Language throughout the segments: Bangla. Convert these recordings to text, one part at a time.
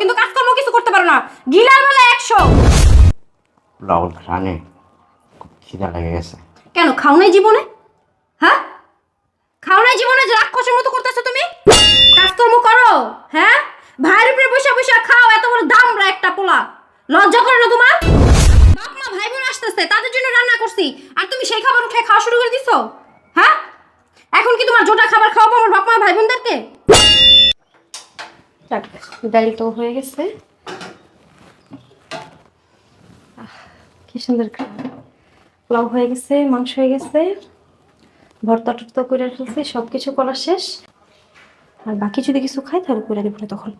কিন্তু কাজকর্ম কিছু করতে পারো না। গিলার বেলা একশো। রাহুল খানে খুব খিদা লেগে গেছে। কেন খাও নাই জীবনে? হ্যাঁ? খাও নাই জীবনে যে রাক্ষসের মতো করতেছো তুমি? কাজকর্ম করো হ্যাঁ? ভাইয়ের উপরে বসে বসে খাও এত বড় দাম দামরা একটা পোলা। লজ্জা করে না তোমার? বাপ মা ভাই বোন আসতেছে তাদের জন্য রান্না করছি। আর তুমি সেই খাবার উঠে খাওয়া শুরু করে দিছো? হ্যাঁ? এখন কি তোমার জোটা খাবার খাওয়াবো আমার বাপ মা ভাই বোনদেরকে ডাইল তো হয়ে গেছে। কি সুন্দর পোলাও হয়ে গেছে, মাংস হয়ে গেছে। ভর্তা টর্তা করে ফেলছি সব কিছু করা শেষ। আর বাকি যদি কিছু খাই, তাহলে করে দেবো তখন।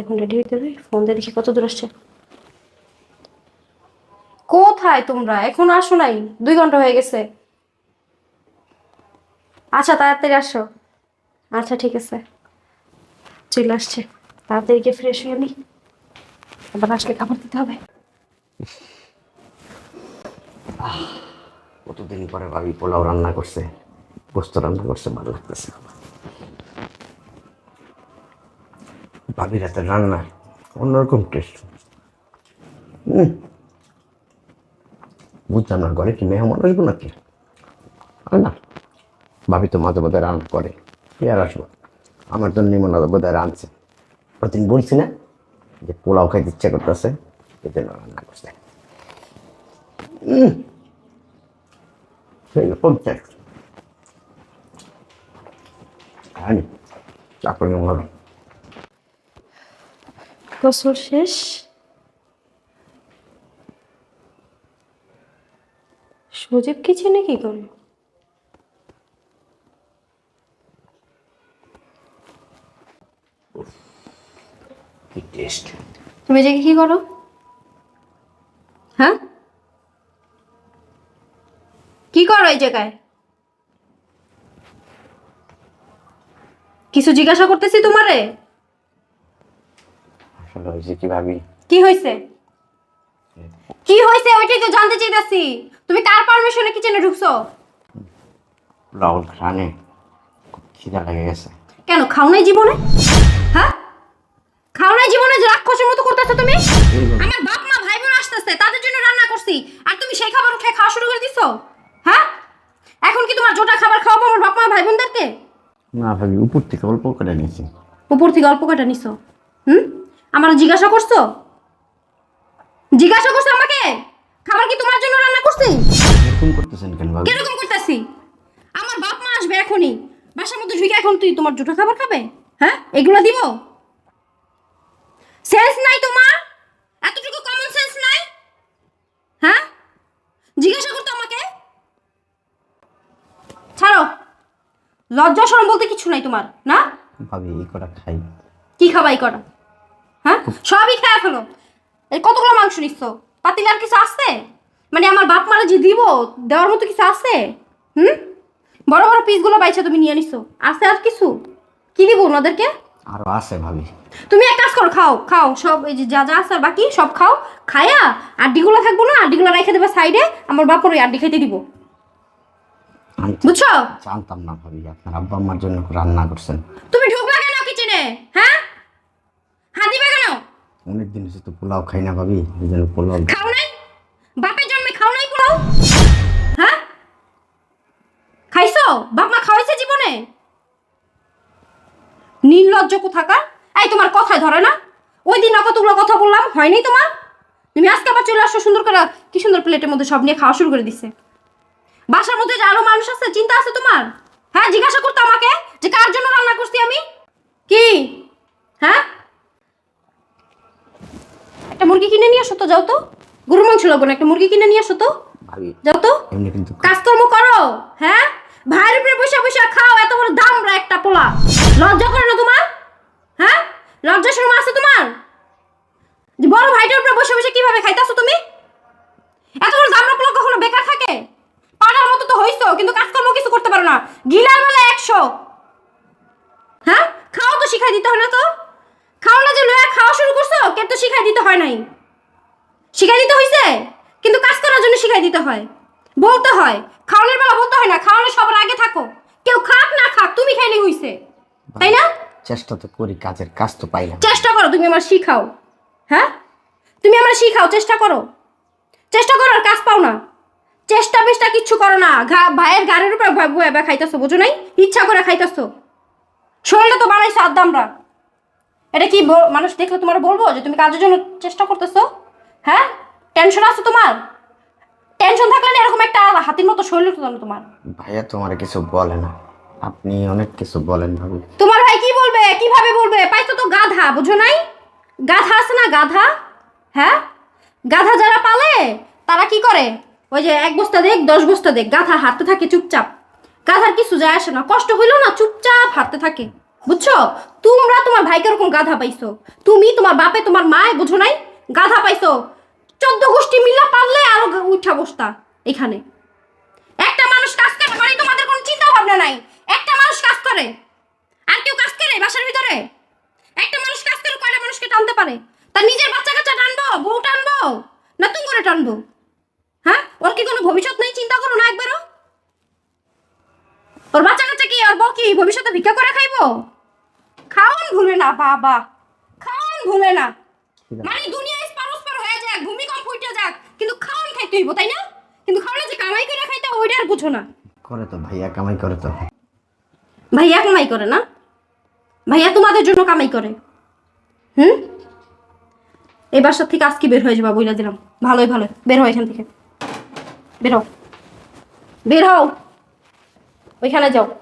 এখন রেডি হইতে হবে ফোন দিয়ে দেখি কত দূর আসছে। কোথায় তোমরা? এখন আসো নাই, দুই ঘণ্টা হয়ে গেছে। আচ্ছা তাড়াতাড়ি আসো। আচ্ছা ঠিক আছে। চলে আসছে। তাড়াতাড়ি গিয়ে ফ্রেশ হয়ে নি। আবার আসলে খাবার দিতে হবে। কতদিন পরে ভাবি পোলাও রান্না করছে, গোস্ত রান্না করছে, ভালো লাগতেছে। ভাবির হাতের রান্না, অন্যরকম টেস্ট হুম বুঝলাম না, ঘরে কি মেহমান আসব নাকি? না, ভাবি তো মাঝে মাঝে রান্না করে, কি আর আসব? আমার জন্য নিমন্ত্রণ বোধ হয় রাঁধছে। প্রতিদিন বলছি না যে পোলাও খাইতে ইচ্ছা করতেছে এই জন্য রান্না করছে। শেষ। সজীব কিচেনে কি করে কি টেস্ট তুমি যে কি করো? হ্যাঁ? কি করো এই জায়গায়? কিছু জিজ্ঞাসা করতেছি তোমারে? আসলে হয়েছে কি ভাবি? কি হয়েছে? কি হয়েছে ওইটাই তো জানতে চাইতাছি। তুমি কার পারমিশনে কিচেনে ঢুকছো? রাহুল খানে খিদা লেগে গেছে। কেন খাও নাই জীবনে? হ্যাঁ খাও নাই জীবনে যে রাক্ষসের মতো করতেছো তুমি? আমার বাপ মা ভাই বোন আসতেছে তাদের জন্য রান্না করছি। আর তুমি সেই খাবার উঠে খাওয়া শুরু করে দিছো? হ্যাঁ? এখন কি তোমার জোটা খাবার খাওয়াবো আমার বাপ মা ভাই বোনদেরকে না ভাবি উপর থেকে অল্প করে নিয়েছি। উপর থেকে অল্প কটা নিছো? হুম? আমার জিজ্ঞাসা করছ? জিজ্ঞাসা করছ আমাকে? খাবার কি তোমার জন্য রান্না করছি? এরকম করতেছেন কেন ভাবি? কীরকম করতেছি? আমার বাপ মা আসবে এখনই। বাসার মধ্যে ঢুকে এখন তুই তোমার জোটা খাবার খাবে? হ্যাঁ? এগুলো দিব? সেন্স নাই তোমার? এতটুকু কমন সেন্স নাই? হ্যাঁ? জিজ্ঞাসা করতো আমাকে। ছাড়ো। লজ্জা শরম বলতে কিছু নাই তোমার না? ভাবি এই কটা খাই। কি খাবাই করা হ্যাঁ? সবই খেয়ে ফেলো। এই কতগুলো মাংস নিচ্ছ পাতিলে আর কিছু আছে? মানে আমার বাপ মারা যে দিব দেওয়ার মতো কিছু আছে? হুম? বড় বড় পিসগুলো বাইছে তুমি নিয়ে নিছো। আছে আর কিছু? কি দিব ওনাদেরকে? আরও আছে ভাবি। তুমি এক কাজ করো খাও খাও সব এই যে যা যা আছে আর বাকি সব খাও খায়া আড্ডিগুলো থাকব না আড্ডিগুলো রেখে দেবে সাইডে আমার বাপর ওই আড্ডি খাইতে দিব। বুঝছ? জানতাম না ভাবি আপনার আব্বা আম্মার জন্য রান্না করছেন। তুমি ঢুকবা কেন কিচেনে হ্যাঁ? হাত দিবে কেন? অনেকদিন হচ্ছে তো পোলাও খাই না ভাবি এই জন্য পোলাও খাও নাই? বাপের জন্মে খাও নাই পোলাও? হ্যাঁ? খাইছো? বাপ মা খাওয়াইছে জীবনে? নির্লজ্জ কোথাকার? এই তোমার কথায় ধরে না? ওই দিন কতগুলো কথা বললাম হয়নি তোমার? তুমি আজকে আবার চলে আসো সুন্দর করে কি সুন্দর প্লেটের মধ্যে সব নিয়ে খাওয়া শুরু করে দিছে। বাসার মধ্যে যে আরও মানুষ আছে চিন্তা আছে তোমার? হ্যাঁ জিজ্ঞাসা করতো আমাকে যে কার জন্য রান্না করছি আমি? কি? হ্যাঁ? একটা মুরগি কিনে নিয়ে আসো তো যাও তো। গরুর মাংস লাগবে না একটা মুরগি কিনে নিয়ে আসো তো। যাও তো। কাজকর্ম করো হ্যাঁ? ভাইয়ের উপরে বসে বসে খাও এত বড় দামরা একটা পোলা। লজ্জা করে না তোমার হ্যাঁ লজ্জা শরম আছে তোমার যে বড় ভাইটার উপরে বসে বসে কীভাবে খাইতাছো তুমি এত বড় দামরা পোলা কখনো বেকার থাকে পাড়ার মতো তো কিন্তু কাজকর্ম কিছু করতে পারো না। গিলার বেলা একশো। হ্যাঁ? খাও তো শিখাই দিতে হয় না তো। খাও না যে লয়া খাওয়া শুরু করছ? কে তো শিখাই দিতে হয় নাই। শিখাই দিতে হয়েছে কিন্তু কাজ করার জন্য শিখাই দিতে হয়। বলতে হয়। খাওয়ানোর বেলা বলতে হয় না। খাওয়ানো সবার আগে থাকো। কেউ খাক না খাক তুমি খাইলে হইছে। তাই না? চেষ্টা তো করি কাজের কাজ তো পাই না চেষ্টা করো তুমি আমার শিখাও। হ্যাঁ? তুমি আমার শিখাও চেষ্টা করো। চেষ্টা করো আর কাজ পাও না। চেষ্টা বেষ্টা কিচ্ছু করো না। ভাইয়ের গাড়ির উপর ভয় খাইতেছো বুঝো নাই? ইচ্ছা করে খাইতেছো। শরীরটা তো বানাইছো আদামরা এটা কি মানুষ দেখলে তোমার বলব যে তুমি কাজের জন্য চেষ্টা করতেছো? হ্যাঁ? টেনশন আছে তোমার? টেনশন থাকলে না এরকম একটা হাতির মতো শরীর না তোমার। ভাইয়া তোমার কিছু বলে না। আপনি অনেক কিছু বলেন ভাবি। তোমার ভাই কি বলবে? কীভাবে বলবে? পাইছো তো গাধা বুঝো নাই? গাধা আছে না গাধা? হ্যাঁ? গাধা যারা পালে তারা কি করে? ওই যে এক বস্তা দেখ, দশ বস্তা দেখ, গাধা হাঁটতে থাকে চুপচাপ। গাধার কিছু যায় আসে না, কষ্ট হইল না চুপচাপ হাঁটতে থাকে। বুঝছ? তোমরা তোমার ভাইকে এরকম গাধা পাইছো। তুমি তোমার বাপে তোমার মায় বুঝো নাই? গাধা পাইছো। চোদ্দ গোষ্ঠী মিল্লা পারলে আরও উঠা বস্তা এখানে। একটা মানুষ কাজ করে মানে তোমাদের কোনো চিন্তা ভাবনা নাই। একটা মানুষ কাজ করে। আর কেউ কাজ করে বাসার ভিতরে? একটা মানুষ কাজ করে কয়টা মানুষকে টানতে পারে? তার নিজের বাচ্চা কাচ্চা টানবো, বউ টানবো, না তুমি করে টানবো? হ্যাঁ? ওর কি কোনো ভবিষ্যৎ নেই? চিন্তা করো না একবারও। ওর বাচ্চা কাচ্চা কি? ওর বউ কি ভবিষ্যতে ভিক্ষা করে খাইবো? খাওয়ান ভুলে না বাবা। খাওয়ান ভুলে না। মানে দুনিয়া হয়ে যাক ভূমিকম্প উঠে যাক কিন্তু খাইতে হইব তাই না? কিন্তু খাওয়ালে যে কামাই করে খাইতে ওইটা আর বুঝো না। করে তো ভাইয়া কামাই করে তো। ভাইয়া কামাই করে না? ভাইয়া তোমাদের জন্য কামাই করে। হুম? এই বাসার থেকে আজকে বের হয়ে যাবা বইলা দিলাম। ভালোই ভালো বের হও এখান থেকে। বের হও। বের হও। ওইখানে যাও।